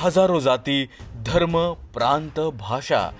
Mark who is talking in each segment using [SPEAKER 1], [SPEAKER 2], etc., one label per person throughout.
[SPEAKER 1] हजारो जाती धर्म प्रांत भाषा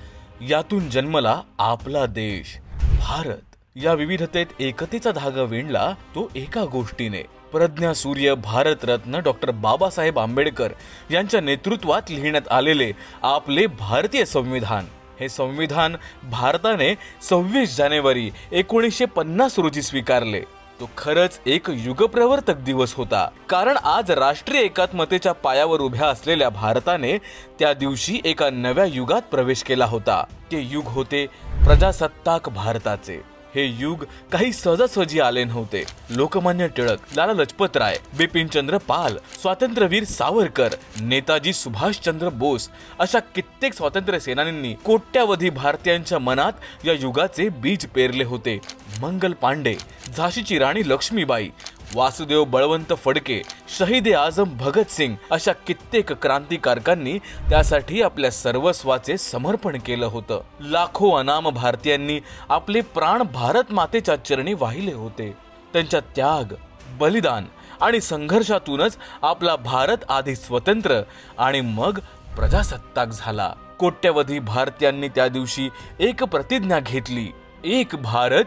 [SPEAKER 1] यातून जन्मला आपला देश. भारत या विविधतेत एकतेचा धागा विणला तो एका गोष्टीने. प्रज्ञा सूर्य भारतरत्न डॉक्टर बाबासाहेब आंबेडकर यांच्या नेतृत्वात लिहिण्यात आलेले आपले भारतीय संविधान. हे संविधान भारताने सव्वीस जानेवारी एकोणीसशे पन्नास रोजी स्वीकारले. तो खरंच एक युगप्रवर्तक दिवस होता. कारण आज राष्ट्रीय एकात्मतेच्या पायावर उभ्या असलेल्या भारताने त्या दिवशी एका नव्या युगात प्रवेश केला होता. ते युग होते प्रजासत्ताक भारताचे. हे युग काही सहजासहजी आले नव्हते. लोकमान्य टिळक लाला लजपत राय बिपिनचंद्र पाल स्वातंत्र्यवीर सावरकर नेताजी सुभाषचंद्र बोस अशा कित्येक स्वातंत्र्य सेनानींनी कोट्यावधी भारतीयांच्या मनात या युगाचे बीज पेरले होते. मंगल पांडे झाशीची राणी लक्ष्मीबाई वासुदेव बळवंत फडके शहीद ए आझम भगत सिंग अशा कित्येक क्रांतिकारकांनी त्यासाठी आपल्या सर्वस्वाचे समर्पण केलं होतं. लाखो अनाम भारतीयांनी आपले प्राण भारत मातेच्या चरणी वाहिले होते. त्यांच्या त्याग बलिदान आणि संघर्षातूनच आपला भारत आधी स्वतंत्र आणि मग प्रजासत्ताक झाला. कोट्यवधी भारतीयांनी त्या दिवशी एक प्रतिज्ञा घेतली एक भारत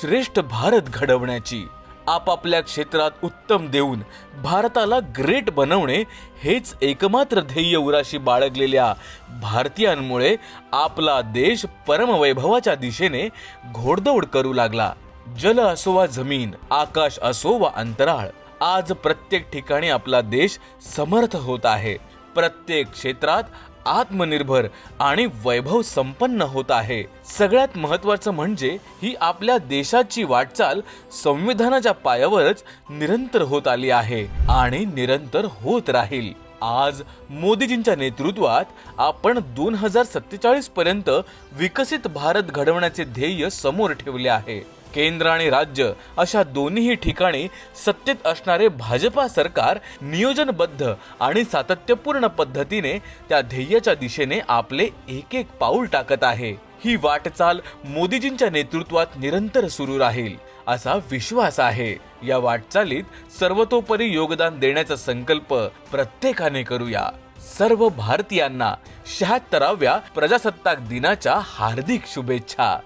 [SPEAKER 1] श्रेष्ठ भारत घडवण्याची. आपापल्या क्षेत्रात उत्तम देऊन भारताला ग्रेट बनवणे हेच एकमात्र ध्येय उराशी बाळगलेल्या भारतीयांमुळे आपला देश परमवैभवाच्या दिशेने घोडदौड करू लागला. जल असो वा जमीन आकाश असो वा अंतराळ आज प्रत्येक ठिकाणी आपला देश समर्थ होत आहे. प्रत्येक क्षेत्रात आत्मनिर्भर आणि वैभव संपन्न होत आहे. सगळ्यात महत्वाचं म्हणजे ही आपल्या देशाची वाटचाल संविधानाच्या पायावरच निरंतर होत आली आहे आणि निरंतर होत राहील. आज मोदीजींच्या नेतृत्वात आपण दोन हजार सत्तेचाळीस पर्यंत विकसित भारत घडवण्याचे ध्येय समोर ठेवले आहे. केंद्र आणि राज्य अशा दोन्ही ठिकाणी सत्तेत असणारे भाजपा सरकार नियोजनबद्ध आणि सातत्यपूर्ण पद्धतीने त्या ध्येयाच्या दिशेने आपले एक एक पाऊल टाकत आहे. ही वाटचाल मोदीजींच्या नेतृत्वात निरंतर सुरू राहील असा विश्वास आहे. या वाटचालीत सर्वतोपरी योगदान देण्याचा संकल्प प्रत्येकाने करूया. सर्व भारतीयांना शहात्तराव्या प्रजासत्ताक दिनाच्या हार्दिक शुभेच्छा.